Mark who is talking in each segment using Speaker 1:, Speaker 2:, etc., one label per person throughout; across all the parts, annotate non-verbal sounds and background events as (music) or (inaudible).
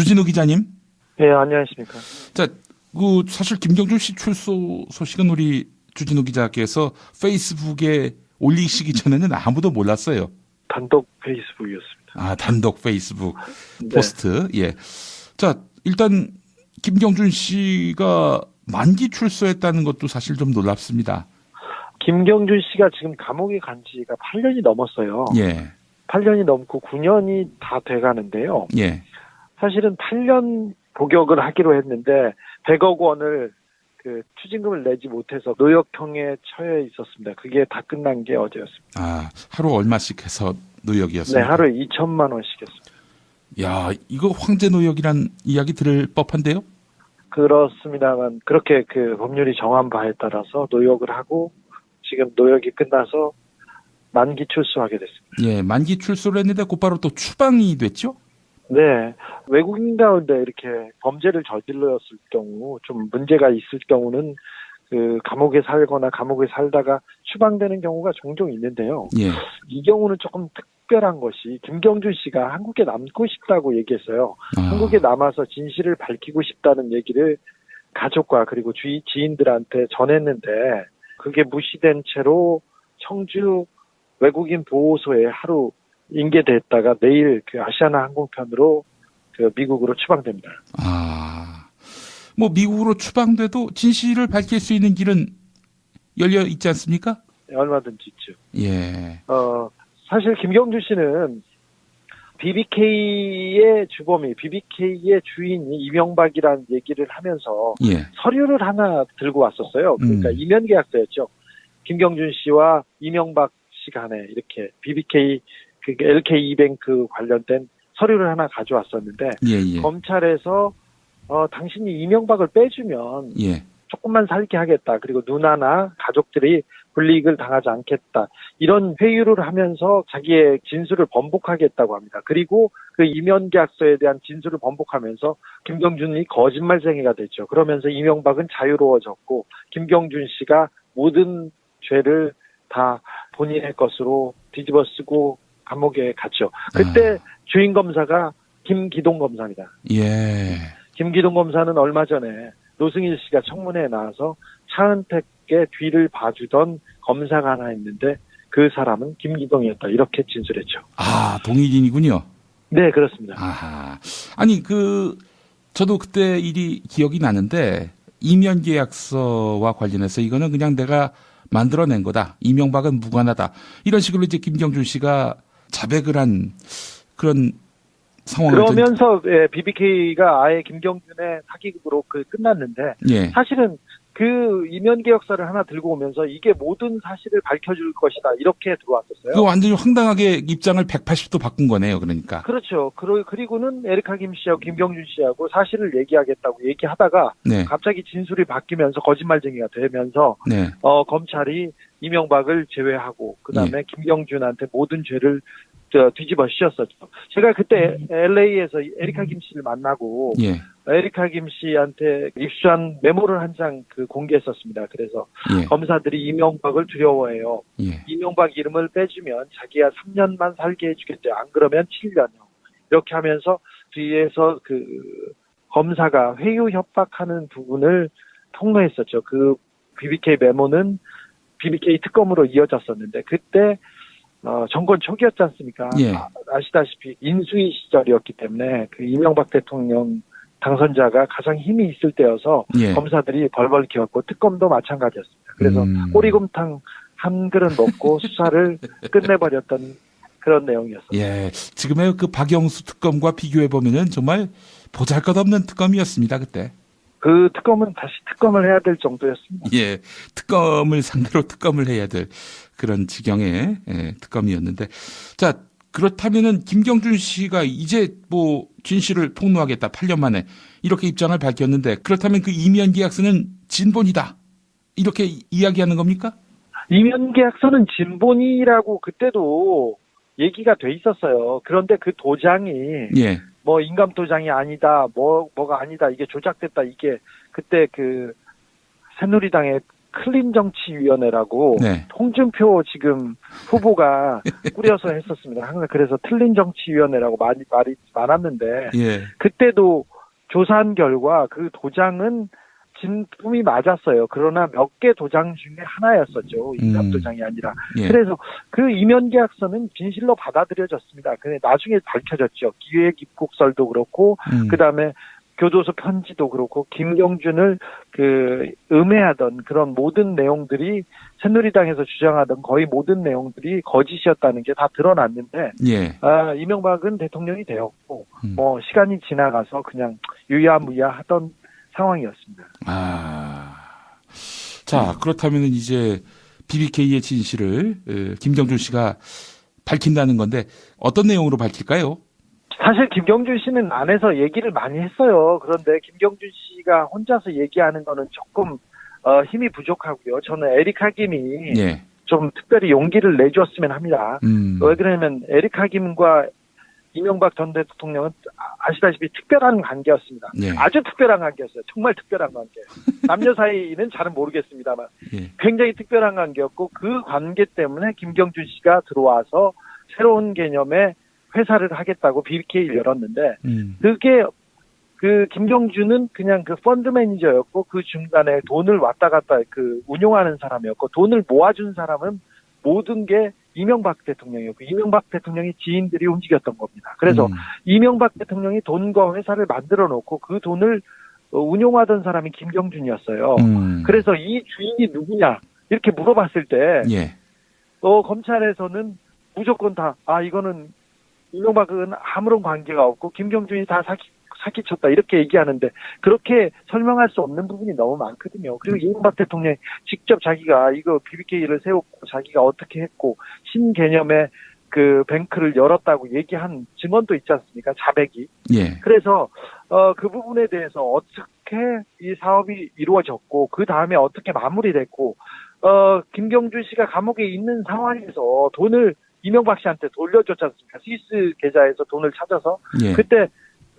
Speaker 1: 주진우 기자님.
Speaker 2: 예, 안녕하십니까.
Speaker 1: 자, 그 사실 김경준 씨 출소 소식은 우리 주진우 기자께서 페이스북에 올리시기 전에는 아무도 몰랐어요.
Speaker 2: 단독 페이스북이었습니다.
Speaker 1: 아, 단독 페이스북
Speaker 2: 네.
Speaker 1: 포스트. 예. 자, 일단 김경준 씨가 만기 출소했다는 것도 사실 좀 놀랍습니다.
Speaker 2: 김경준 씨가 지금 감옥에 간 지가 8년이 넘었어요.
Speaker 1: 예.
Speaker 2: 8년이 넘고 9년이 다 돼 가는데요.
Speaker 1: 예.
Speaker 2: 사실은 8년 복역을 하기로 했는데 100억 원을 그 추징금을 내지 못해서 노역형에 처해 있었습니다. 그게 다 끝난 게 어제였습니다.
Speaker 1: 아, 하루 얼마씩 해서
Speaker 2: 네,
Speaker 1: 노역이었습니다.
Speaker 2: 하루에 2천만 원씩이었습니다.
Speaker 1: 야, 이거 황제 노역이란 이야기 들을 법한데요?
Speaker 2: 그렇습니다만 그렇게 그 법률이 정한 바에 따라서 노역을 하고 지금 노역이 끝나서 만기 출소하게 됐습니다.
Speaker 1: 예, 만기 출소를 했는데 곧바로 또 추방이 됐죠?
Speaker 2: 네. 외국인 가운데 이렇게 범죄를 저질렀을 경우, 좀 문제가 있을 경우는 그 감옥에 살거나 감옥에 살다가 추방되는 경우가 종종 있는데요.
Speaker 1: 예.
Speaker 2: 이 경우는 조금 특별한 것이 김경준 씨가 한국에 남고 싶다고 얘기했어요.
Speaker 1: 아,
Speaker 2: 한국에 남아서 진실을 밝히고 싶다는 얘기를 가족과 그리고 주위 지인들한테 전했는데 그게 무시된 채로 청주 외국인 보호소에 하루 인계됐다가 내일 그 아시아나 항공편으로 그 미국으로 추방됩니다.
Speaker 1: 아, 뭐 미국으로 추방돼도 진실을 밝힐 수 있는 길은 열려 있지 않습니까?
Speaker 2: 얼마든지 있죠.
Speaker 1: 예.
Speaker 2: 어, 사실 김경준 씨는 BBK의 주범이 BBK의 주인이 이명박이라는 얘기를 하면서
Speaker 1: 예.
Speaker 2: 서류를 하나 들고 왔었어요. 그러니까
Speaker 1: 음.
Speaker 2: 이면 계약서였죠. 김경준 씨와 이명박 씨 간에 이렇게 BBK 그 LK 이뱅크 관련된 서류를 하나 가져왔었는데
Speaker 1: 예, 예.
Speaker 2: 검찰에서 어 당신이 이명박을 빼주면
Speaker 1: 예.
Speaker 2: 조금만 살게 하겠다. 그리고 누나나 가족들이 불이익을 당하지 않겠다. 이런 회유를 하면서 자기의 진술을 번복하겠다고 합니다. 그리고 그 이면 계약서에 대한 진술을 번복하면서 김경준이 거짓말쟁이가 됐죠. 그러면서 이명박은 자유로워졌고 김경준 씨가 모든 죄를 다 본인의 것으로 뒤집어 쓰고 감옥에 갔죠. 그때 주인 검사가 김기동 검사입니다.
Speaker 1: 예.
Speaker 2: 김기동 검사는 얼마 전에 노승일 씨가 청문회에 나와서 차은택의 뒤를 봐주던 검사가 하나 있는데 그 사람은 김기동이었다 이렇게 진술했죠.
Speaker 1: 아, 동일인이군요.
Speaker 2: 네 그렇습니다.
Speaker 1: 아하. 아니, 그, 저도 그때 일이 기억이 나는데, 이면 계약서와 관련해서 이거는 그냥 내가 만들어낸 거다. 이명박은 무관하다. 이런 식으로 이제 김경준 씨가 자백을 한 그런 상황을. 좀-
Speaker 2: 그러면서 예, BBK가 아예 김경준의 사기극으로 그 끝났는데
Speaker 1: 예.
Speaker 2: 사실은 그 이면 계약서를 하나 들고 오면서 이게 모든 사실을 밝혀줄 것이다 이렇게 들어왔었어요.
Speaker 1: 그 완전히 황당하게 입장을 180도 바꾼 거네요. 그러니까.
Speaker 2: 그렇죠. 그리고는 에리카 김 씨하고 김경준 씨하고 사실을 얘기하겠다고 얘기하다가
Speaker 1: 네.
Speaker 2: 갑자기 진술이 바뀌면서 거짓말쟁이가 되면서
Speaker 1: 네.
Speaker 2: 어, 검찰이 이명박을 제외하고 그다음에 김경준한테 모든 죄를 저, 뒤집어 씌웠었죠. 제가 그때 LA에서 에리카 김 씨를 만나고
Speaker 1: 예.
Speaker 2: 에리카 김 씨한테 입수한 메모를 한 장 그 공개했었습니다. 그래서
Speaker 1: 예.
Speaker 2: 검사들이 이명박을 두려워해요.
Speaker 1: 예.
Speaker 2: 이명박 이름을 빼주면 자기가 3년만 살게 해주겠대. 안 그러면 7년요. 이렇게 하면서 뒤에서 그 검사가 회유 협박하는 부분을 통로했었죠. 그 BBK 메모는 BBK 특검으로 이어졌었는데 그때 어, 정권 초기였지 않습니까?
Speaker 1: 예.
Speaker 2: 아, 아시다시피 인수위 시절이었기 때문에 그 이명박 대통령 당선자가 가장 힘이 있을 때여서
Speaker 1: 예.
Speaker 2: 검사들이 벌벌 기었고 특검도 마찬가지였습니다. 그래서
Speaker 1: 음.
Speaker 2: 꼬리곰탕 한 그릇 먹고 (laughs) 수사를 끝내버렸던 그런 내용이었습니다.
Speaker 1: 예. 지금의 그 박영수 특검과 비교해 보면은 정말 보잘것없는 특검이었습니다. 그때.
Speaker 2: 그 특검은 다시 특검을 해야 될 정도였습니다.
Speaker 1: 예. 특검을 상대로 특검을 해야 될 그런 지경의 예, 특검이었는데. 자, 그렇다면은 김경준 씨가 이제 뭐 진실을 폭로하겠다. 8년 만에 이렇게 입장을 밝혔는데 그렇다면 그 이면 계약서는 진본이다. 이렇게 이야기하는 겁니까?
Speaker 2: 이면 계약서는 진본이라고 그때도 얘기가 돼 있었어요. 그런데 그 도장이
Speaker 1: 예.
Speaker 2: 뭐 인감 도장이 아니다, 뭐 뭐가 아니다, 이게 조작됐다, 이게 그때 그 새누리당의 클린 정치위원회라고
Speaker 1: 네.
Speaker 2: 홍준표 지금 후보가 (laughs) 꾸려서 했었습니다. 항상 그래서 틀린 정치위원회라고 많이 말이 많았는데
Speaker 1: 예.
Speaker 2: 그때도 조사한 결과 그 도장은 진품이 맞았어요. 그러나 몇 개 도장 중에 하나였었죠. 인접
Speaker 1: 음.
Speaker 2: 도장이 아니라.
Speaker 1: 예.
Speaker 2: 그래서 그 이면 계약서는 진실로 받아들여졌습니다. 근데 나중에 밝혀졌죠. 기획 입국설도 그렇고
Speaker 1: 음.
Speaker 2: 그다음에 교도소 편지도 그렇고 김경준을 그 음해하던 그런 모든 내용들이 새누리당에서 주장하던 거의 모든 내용들이 거짓이었다는 게 다 드러났는데
Speaker 1: 예.
Speaker 2: 아 이명박은 대통령이 되었고
Speaker 1: 음.
Speaker 2: 뭐 시간이 지나가서 그냥 유야무야 하던 상황이었습니다.
Speaker 1: 아. 자, 그렇다면 이제 BBK의 진실을 에, 김경준 씨가 밝힌다는 건데 어떤 내용으로 밝힐까요?
Speaker 2: 사실 김경준 씨는 안에서 얘기를 많이 했어요. 그런데 김경준 씨가 혼자서 얘기하는 거는 조금 어, 힘이 부족하고요. 저는 에릭 하김이
Speaker 1: 예.
Speaker 2: 좀 특별히 용기를 내주었으면 합니다.
Speaker 1: 음.
Speaker 2: 왜 그러냐면 에릭 하김과 이명박 전 대통령은 아- 아시다시피 특별한 관계였습니다.
Speaker 1: 예.
Speaker 2: 아주 특별한 관계였어요. 정말 특별한 관계. 남녀 사이는 잘은 모르겠습니다만
Speaker 1: 예.
Speaker 2: 굉장히 특별한 관계였고 그 관계 때문에 김경준 씨가 들어와서 새로운 개념의 회사를 하겠다고 BBK를 열었는데
Speaker 1: 음.
Speaker 2: 그게 그 김경준은 그냥 그 펀드 매니저였고 그 중간에 돈을 왔다 갔다 그 운용하는 사람이었고 돈을 모아준 사람은 모든 게 이명박 대통령이었고 이명박 대통령이 지인들이 움직였던 겁니다. 그래서
Speaker 1: 음.
Speaker 2: 이명박 대통령이 돈과 회사를 만들어 놓고 그 돈을 어, 운용하던 사람이 김경준이었어요.
Speaker 1: 음.
Speaker 2: 그래서 이 주인이 누구냐 이렇게 물어봤을 때
Speaker 1: 예.
Speaker 2: 어, 검찰에서는 무조건 다, 아, 이거는 이명박은 아무런 관계가 없고, 김경준이 다 사기, 사기쳤다, 이렇게 얘기하는데, 그렇게 설명할 수 없는 부분이 너무 많거든요. 그리고 이명박 대통령이 직접 자기가 이거 BBK를 세웠고, 자기가 어떻게 했고, 신개념의 그 뱅크를 열었다고 얘기한 증언도 있지 않습니까? 자백이.
Speaker 1: 예.
Speaker 2: 그래서 어, 그 부분에 대해서 어떻게 이 사업이 이루어졌고 그 다음에 어떻게 마무리됐고 어, 김경준 씨가 감옥에 있는 상황에서 돈을 이명박 씨한테 돌려줬지 않습니까? 스위스 계좌에서 돈을 찾아서
Speaker 1: 예.
Speaker 2: 그때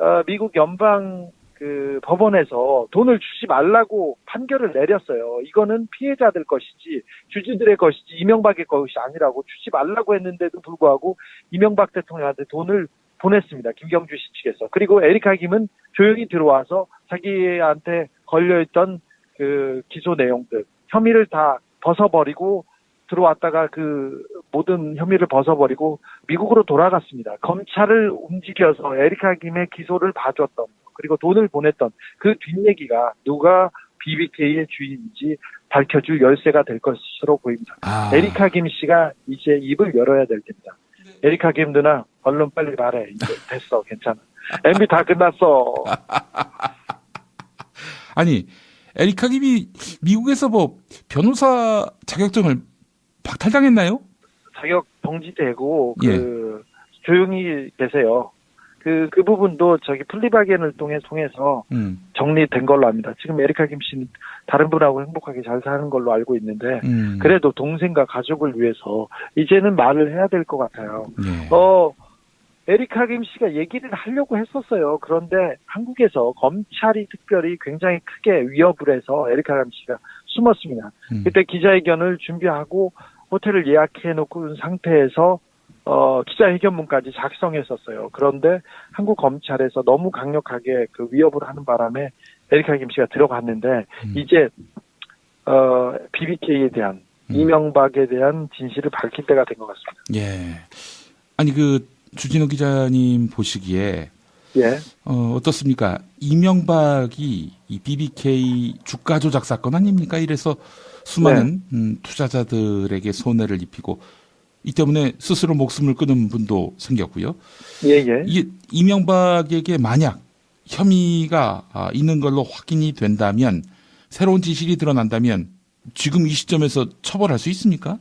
Speaker 2: 어, 미국 연방 그 법원에서 돈을 주지 말라고 판결을 내렸어요. 이거는 피해자들 것이지 주주들의 것이지 이명박의 것이 아니라고 주지 말라고 했는데도 불구하고 이명박 대통령한테 돈을 보냈습니다. 김경주 씨 측에서. 그리고 에리카 김은 조용히 들어와서 자기한테 걸려있던 그 기소 내용들, 혐의를 다 벗어버리고 들어왔다가 그 모든 혐의를 벗어버리고 미국으로 돌아갔습니다. 검찰을 움직여서 에리카 김의 기소를 봐줬던 그리고 돈을 보냈던 그 뒷얘기가 누가 BBK의 주인인지 밝혀줄 열쇠가 될 것으로 보입니다.
Speaker 1: 아.
Speaker 2: 에리카 김 씨가 이제 입을 열어야 될 때입니다. 에리카 김 누나 얼른 빨리 말해. 이제 됐어. 괜찮아. MB 다 끝났어. (laughs)
Speaker 1: 아니, 에리카 김이 미국에서 뭐 변호사 자격증을 박탈당했나요?
Speaker 2: 자격 정지되고
Speaker 1: 예.
Speaker 2: 그 조용히 계세요. 그, 그 부분도 저기 플리바겐을 통해 통해서
Speaker 1: 음.
Speaker 2: 정리된 걸로 압니다. 지금 에리카 김 씨는 다른 분하고 행복하게 잘 사는 걸로 알고 있는데
Speaker 1: 음.
Speaker 2: 그래도 동생과 가족을 위해서 이제는 말을 해야 될 것 같아요.
Speaker 1: 예.
Speaker 2: 어, 에리카 김 씨가 얘기를 하려고 했었어요. 그런데 한국에서 검찰이 특별히 굉장히 크게 위협을 해서 에리카 김 씨가 숨었습니다.
Speaker 1: 음.
Speaker 2: 그때 기자회견을 준비하고 호텔을 예약해 놓고 상태에서 어, 기자회견문까지 작성했었어요. 그런데 한국 검찰에서 너무 강력하게 그 위협을 하는 바람에 에리카 김 씨가 들어갔는데
Speaker 1: 음.
Speaker 2: 이제 어, BBK에 대한
Speaker 1: 음.
Speaker 2: 이명박에 대한 진실을 밝힐 때가 된 것 같습니다.
Speaker 1: 예. 아니 그 주진우 기자님 보시기에
Speaker 2: 예.
Speaker 1: 어, 어떻습니까? 이명박이 이 BBK 주가 조작 사건 아닙니까? 이래서 수많은 음, 투자자들에게 손해를 입히고 이 때문에 스스로 목숨을 끊은 분도 생겼고요.
Speaker 2: 예, 예.
Speaker 1: 이게 이명박에게 만약 혐의가 아, 있는 걸로 확인이 된다면 새로운 진실이 드러난다면 지금 이 시점에서 처벌할 수 있습니까?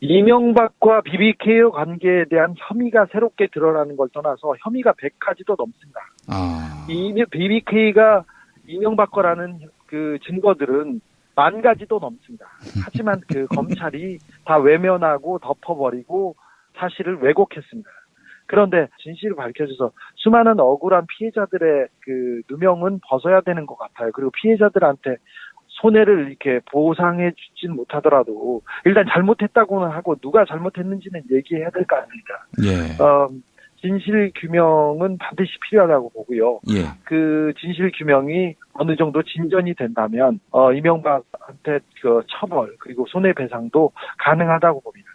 Speaker 2: 이명박과 BBK의 관계에 대한 혐의가 새롭게 드러나는 걸 떠나서 혐의가 100가지도 넘습니다.
Speaker 1: 아,
Speaker 2: 이 BBK가 이명박 거라는 그 증거들은 만 가지도 넘습니다. 하지만 그 (laughs) 검찰이 다 외면하고 덮어버리고 사실을 왜곡했습니다. 그런데 진실을 밝혀줘서 수많은 억울한 피해자들의 그 누명은 벗어야 되는 것 같아요. 그리고 피해자들한테 손해를 이렇게 보상해 주진 못하더라도 일단 잘못했다고는 하고 누가 잘못했는지는 얘기해야 될 거 아닙니까?
Speaker 1: 예.
Speaker 2: 어, 진실 규명은 반드시 필요하다고 보고요.
Speaker 1: 예.
Speaker 2: 그 진실 규명이 어느 정도 진전이 된다면 어, 이명박한테 그 처벌 그리고 손해배상도 가능하다고 봅니다.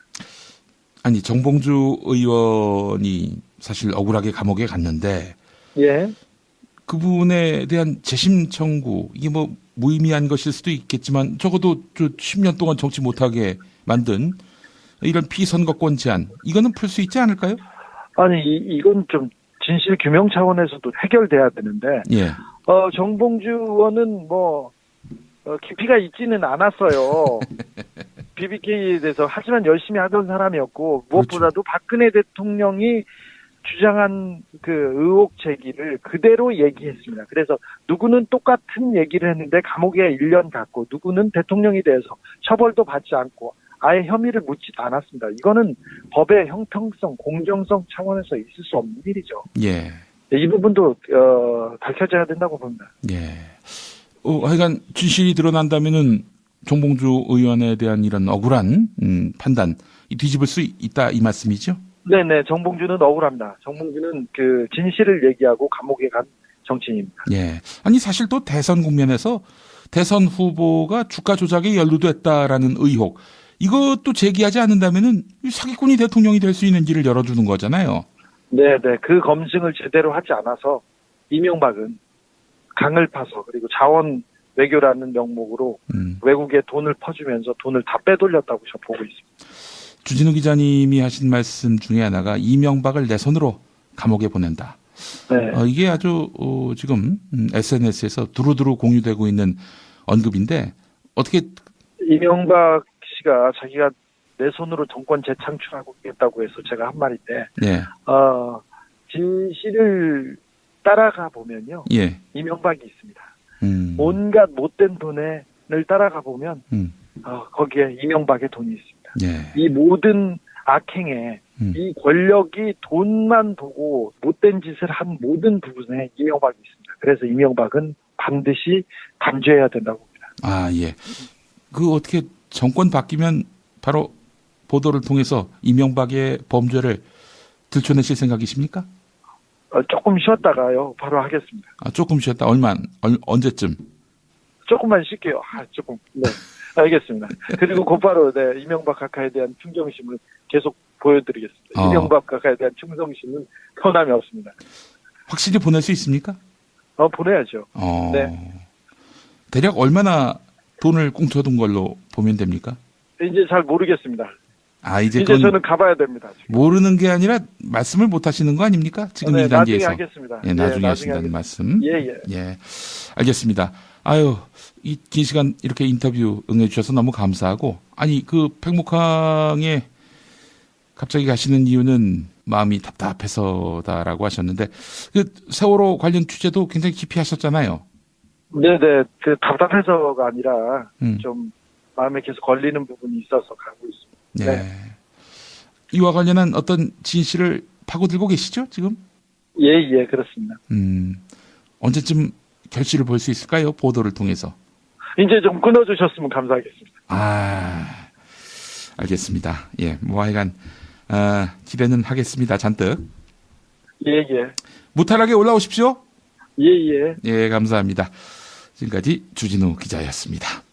Speaker 1: 아니 정봉주 의원이 사실 억울하게 감옥에 갔는데
Speaker 2: 예.
Speaker 1: 그분에 대한 재심 청구 이게 뭐 무의미한 것일 수도 있겠지만 적어도 저 10년 동안 정치 못하게 만든 이런 피선거권 제한 이거는 풀 수 있지 않을까요?
Speaker 2: 아니 이, 이건 좀 진실 규명 차원에서도 해결돼야 되는데
Speaker 1: 예.
Speaker 2: 어, 정봉주 의원은 뭐, 어, 깊이가 있지는 않았어요. (laughs) BBK에 대해서. 하지만 열심히 하던 사람이었고, 무엇보다도 박근혜 대통령이 주장한 그 의혹 제기를 그대로 얘기했습니다. 그래서 누구는 똑같은 얘기를 했는데 감옥에 1년 갔고, 누구는 대통령에 대해서 처벌도 받지 않고, 아예 혐의를 묻지도 않았습니다. 이거는 법의 형평성, 공정성 차원에서 있을 수 없는 일이죠.
Speaker 1: 예.
Speaker 2: 이 부분도 어, 밝혀져야 된다고 봅니다.
Speaker 1: 예. 어, 하여간 진실이 드러난다면은 정봉주 의원에 대한 이런 억울한 음, 판단 이 뒤집을 수 있다 이 말씀이죠?
Speaker 2: 네네, 정봉주는 억울합니다. 정봉주는 그 진실을 얘기하고 감옥에 간 정치인입니다.
Speaker 1: 예. 아니 사실 또 대선 국면에서 대선 후보가 주가 조작에 연루됐다라는 의혹 이것도 제기하지 않는다면은 이 사기꾼이 대통령이 될 수 있는 길을 열어주는 거잖아요.
Speaker 2: 네 네, 그 검증을 제대로 하지 않아서 이명박은 강을 파서 그리고 자원 외교라는 명목으로
Speaker 1: 음.
Speaker 2: 외국에 돈을 퍼주면서 돈을 다 빼돌렸다고 저 보고 있습니다.
Speaker 1: 주진우 기자님이 하신 말씀 중에 하나가 이명박을 내 손으로 감옥에 보낸다.
Speaker 2: 네,
Speaker 1: 어, 이게 아주 어, 지금 음, SNS에서 두루두루 공유되고 있는 언급인데 어떻게
Speaker 2: 이명박 씨가 자기가 내 손으로 정권 재창출하겠다고 해서 제가 한 말인데,
Speaker 1: 예,
Speaker 2: 어, 진실을 따라가 보면요,
Speaker 1: 예,
Speaker 2: 이명박이 있습니다.
Speaker 1: 음,
Speaker 2: 온갖 못된 돈을 따라가 보면
Speaker 1: 음,
Speaker 2: 어, 거기에 이명박의 돈이 있습니다.
Speaker 1: 예,
Speaker 2: 이 모든 악행에
Speaker 1: 음.
Speaker 2: 이 권력이 돈만 보고 못된 짓을 한 모든 부분에 이명박이 있습니다. 그래서 이명박은 반드시 단죄해야 된다고 봅니다.
Speaker 1: 아 예, 그 어떻게 정권 바뀌면 바로 보도를 통해서 이명박의 범죄를 들춰내실 생각이십니까?
Speaker 2: 어, 조금 쉬었다가요, 바로 하겠습니다.
Speaker 1: 아, 조금 쉬었다 얼마 얼, 언제쯤?
Speaker 2: 조금만 쉴게요. 아, 조금. 네. 알겠습니다. 그리고 곧바로 네, 이명박 각하에 대한 충정심을 계속 보여드리겠습니다.
Speaker 1: 어.
Speaker 2: 이명박 각하에 대한 충성심은 변함이 없습니다.
Speaker 1: 확실히 보낼 수 있습니까?
Speaker 2: 어, 보내야죠.
Speaker 1: 어,
Speaker 2: 네.
Speaker 1: 대략 얼마나 돈을 꽁쳐둔 걸로 보면 됩니까?
Speaker 2: 이제 잘 모르겠습니다.
Speaker 1: 아 이제
Speaker 2: 이제 저는 가봐야 됩니다. 지금.
Speaker 1: 모르는 게 아니라 말씀을 못 하시는 거 아닙니까? 지금
Speaker 2: 네,
Speaker 1: 이
Speaker 2: 나중에
Speaker 1: 단계에서.
Speaker 2: 하겠습니다.
Speaker 1: 예, 나중에
Speaker 2: 예,
Speaker 1: 하신다는
Speaker 2: 하겠습니다.
Speaker 1: 말씀.
Speaker 2: 예, 예.
Speaker 1: 예. 알겠습니다. 아유, 이 긴 시간 이렇게 인터뷰 응해주셔서 너무 감사하고, 아니, 그 백목항에 갑자기 가시는 이유는 마음이 답답해서다라고 하셨는데, 그 세월호 관련 취재도 굉장히 깊이 하셨잖아요.
Speaker 2: 네네, 그 답답해서가 아니라
Speaker 1: 음.
Speaker 2: 좀 마음에 계속 걸리는 부분이 있어서 가고 있습니다.
Speaker 1: 예.
Speaker 2: 네.
Speaker 1: 이와 관련한 어떤 진실을 파고들고 계시죠, 지금?
Speaker 2: 예, 예, 그렇습니다.
Speaker 1: 음, 언제쯤 결실을 볼 수 있을까요? 보도를 통해서.
Speaker 2: 이제 좀 끊어주셨으면 감사하겠습니다.
Speaker 1: 아, 알겠습니다. 예, 뭐 하여간, 아, 기대는 하겠습니다. 잔뜩.
Speaker 2: 예, 예.
Speaker 1: 무탈하게 올라오십시오.
Speaker 2: 예, 예.
Speaker 1: 예, 감사합니다. 지금까지 주진우 기자였습니다.